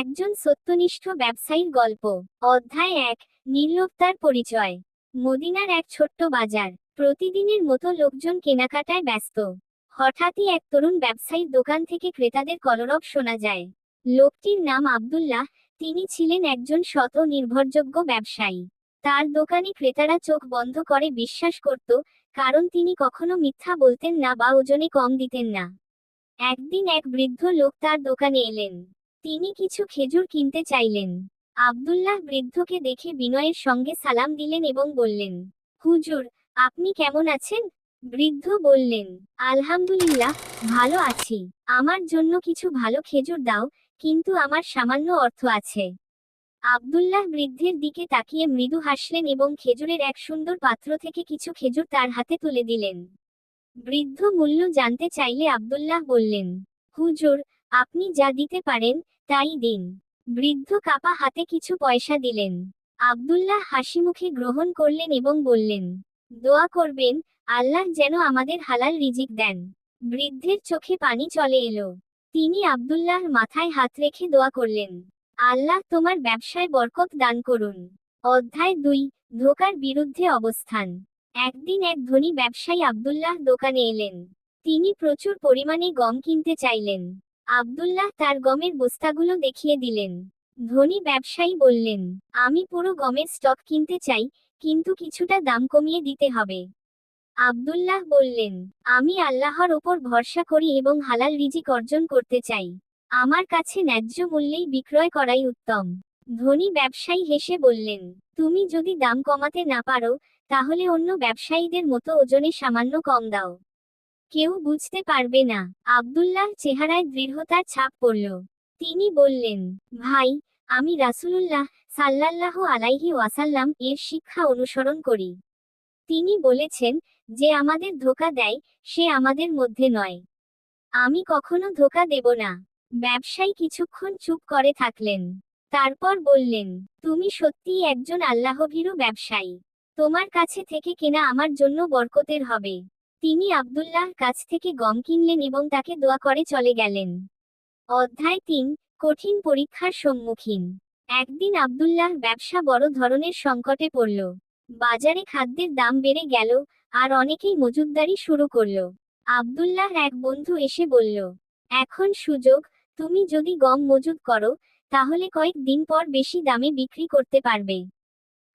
একজন সত্যনিষ্ঠ ব্যবসায়ীর গল্প। অধ্যায় এক, নির্লোভতার পরিচয়। মদিনার এক ছোট্ট বাজার। প্রতিদিনের মতো লোকজন কেনাকাটায় ব্যস্ত। হঠাৎই এক তরুণ ব্যবসায়ীর দোকান থেকে ক্রেতাদের কলরব শোনা যায়। লোকটির নাম আব্দুল্লাহ, তিনি ছিলেন একজন শত নির্ভরযোগ্য ব্যবসায়ী। তার দোকানে ক্রেতারা চোখ বন্ধ করে বিশ্বাস করত, কারণ তিনি কখনো মিথ্যা বলতেন না বা ওজনে কম দিতেন না। একদিন এক বৃদ্ধ লোক তার দোকানে এলেন। তিনি কিছু খেজুর কিনতে চাইলেন। আব্দুল্লাহ বৃদ্ধকে দেখে বিনয়ের সঙ্গে সালাম দিলেন এবং বললেন, হুজুর, আপনি কেমন আছেন? বৃদ্ধ বললেন, আলহামদুলিল্লাহ, ভালো আছি। আমার জন্য কিছু ভালো খেজুর দাও, কিন্তু আমার সামান্য অর্থ আছে। আবদুল্লাহ বৃদ্ধের দিকে তাকিয়ে মৃদু হাসলেন এবং খেজুরের এক সুন্দর পাত্র থেকে কিছু খেজুর তার হাতে তুলে দিলেন। বৃদ্ধ মূল্য জানতে চাইলে আব্দুল্লাহ বললেন, হুজুর আপনি যা দিতে পারেন, তাই দিন। বৃদ্ধ কাপা হাতে কিছু পয়সা দিলেন। আব্দুল্লাহ হাসিমুখে গ্রহণ করলেন এবং বললেন, দোয়া করবেন, আল্লাহ যেন আমাদের হালাল রিজিক দেন। বৃদ্ধের চোখে পানি চলে এলো। তিনি আব্দুল্লাহর মাথায় হাত রেখে দোয়া করলেন, আল্লাহ তোমার ব্যবসায় বরকত দান করুন। অধ্যায় দুই, ধোকার বিরুদ্ধে অবস্থান। একদিন এক ধনী ব্যবসায়ী আব্দুল্লাহ দোকানে এলেন। তিনি প্রচুর পরিমাণে গম কিনতে চাইলেন। আব্দুল্লাহ তার গমের বস্তাগুলো দেখিয়ে দিলেন। ধনী ব্যবসায়ী বললেন, আমি পুরো গমের স্টক কিনতে চাই, কিন্তু কিছুটা দাম কমিয়ে দিতে হবে। আব্দুল্লাহ বললেন, আমি আল্লাহর ওপর ভরসা করি এবং হালাল রিজিক অর্জন করতে চাই। আমার কাছে ন্যায্য মূল্যেই বিক্রয় করাই উত্তম। ধনী ব্যবসায়ী হেসে বললেন, তুমি যদি দাম কমাতে না পারো, তাহলে অন্য ব্যবসায়ীদের মতো ওজনে সামান্য কম দাও। কেউ বুঝতে পারবে না। আব্দুল্লাহর চেহারায় দৃঢ়তার ছাপ পড়ল। তিনি বললেন, ভাই, আমি রাসূলুল্লাহ সাল্লাল্লাহ আলাইহি ওয়াসাল্লাম এর শিক্ষা অনুসরণ করি। তিনি বলেছেন যে আমাদের ধোকা দেয়, সে আমাদের মধ্যে নয়। আমি কখনো ধোকা দেব না ব্যবসায়ী কিছুক্ষণ চুপ করে থাকলেন। তারপর বললেন, তুমি সত্যিই একজন আল্লাহভীরু ব্যবসায়ী। তোমার কাছে থেকে কেনা আমার জন্য বরকতের হবে। তিনি আব্দুল্লাহর কাছ থেকে গম কিনলেন এবং তাকে দোয়া করে চলে গেলেন। অধ্যায় তিন, কঠিন পরীক্ষার সম্মুখীন। একদিন আব্দুল্লাহর ব্যবসা বড় ধরনের সংকটে পড়ল। বাজারে খাদ্যের দাম বেড়ে গেল আর অনেকেই মজুদদারি শুরু করল। আব্দুল্লাহর এক বন্ধু এসে বলল, এখন সুযোগ, তুমি যদি গম মজুদ করো, তাহলে কয়েক দিন পর বেশি দামে বিক্রি করতে পারবে।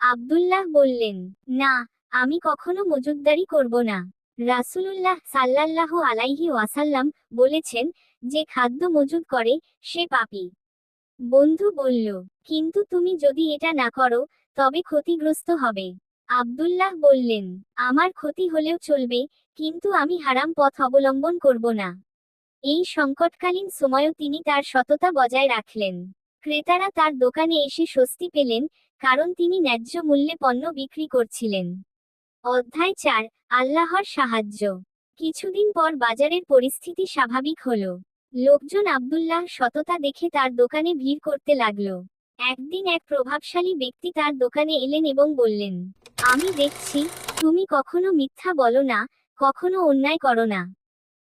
আব্দুল্লাহ বললেন, না, আমি কখনো মজুদদারি করব না। রাসূলুল্লাহ সাল্লাল্লাহ আলাইহি ওয়াসাল্লাম বলেছেন, যে খাদ্য মজুদ করে, সে পাপী। বন্ধু বলল, কিন্তু তুমি যদি এটা না করো, তবে ক্ষতিগ্রস্ত হবে। আব্দুল্লাহ বললেন, আমার ক্ষতি হলেও চলবে, কিন্তু আমি হারাম পথ অবলম্বন করব না। এই সংকটকালীন সময়ও তিনি তার সততা বজায় রাখলেন। ক্রেতারা তার দোকানে এসে স্বস্তি পেলেন, কারণ তিনি ন্যায্য মূল্যে পণ্য বিক্রি করছিলেন। অধ্যায় চার, আল্লাহর সাহায্য। কিছুদিন পর বাজারের পরিস্থিতি স্বাভাবিক হল। লোকজন আব্দুল্লাহ সততা দেখে তার দোকানে ভিড় করতে লাগল। একদিন এক প্রভাবশালী ব্যক্তি তার দোকানে এলেন এবং বললেন, আমি দেখছি, তুমি কখনো মিথ্যা বলো না, কখনো অন্যায় করো না।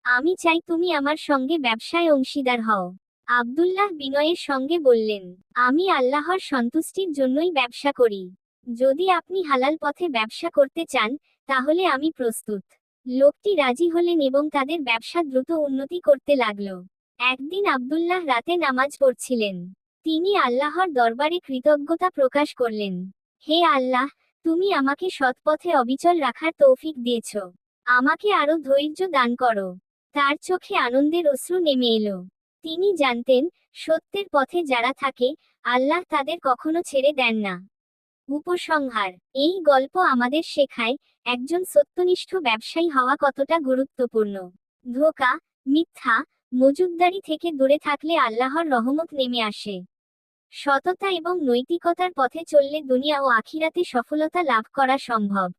আমি চাই তুমি আমার সঙ্গে ব্যবসায় অংশীদার হও। আব্দুল্লাহ বিনয়ের সঙ্গে বললেন, আমি আল্লাহর সন্তুষ্টির জন্যই ব্যবসা করি। যদি আপনি হালাল পথে ব্যবসা করতে চান, তাহলে আমি প্রস্তুত। লোকটি রাজি হলেন এবং তাদের ব্যবসা দ্রুত উন্নতি করতে লাগল। একদিন আব্দুল্লাহ রাতে নামাজ পড়ছিলেন। তিনি আল্লাহর দরবারে কৃতজ্ঞতা প্রকাশ করলেন। হে আল্লাহ, তুমি আমাকে সৎপথে অবিচল রাখার তৌফিক দিয়েছ। আমাকে আরও ধৈর্য দান করো। তার চোখে আনন্দের অশ্রু নেমে এলো। তিনি জানতেন, সত্যের পথে যারা থাকে, আল্লাহ তাদের কখনো ছেড়ে দেন না। উপসংহার। এই গল্প আমাদের শেখায় একজন সত্যনিষ্ঠ ব্যবসায়ী হওয়া কতটা গুরুত্বপূর্ণ। ধোকা, মিথ্যা, মজুদদারি থেকে দূরে থাকলে আল্লাহর রহমত নেমে আসে। সততা এবং নৈতিকতার পথে চললে দুনিয়া ও আখিরাতে সফলতা লাভ করা সম্ভব।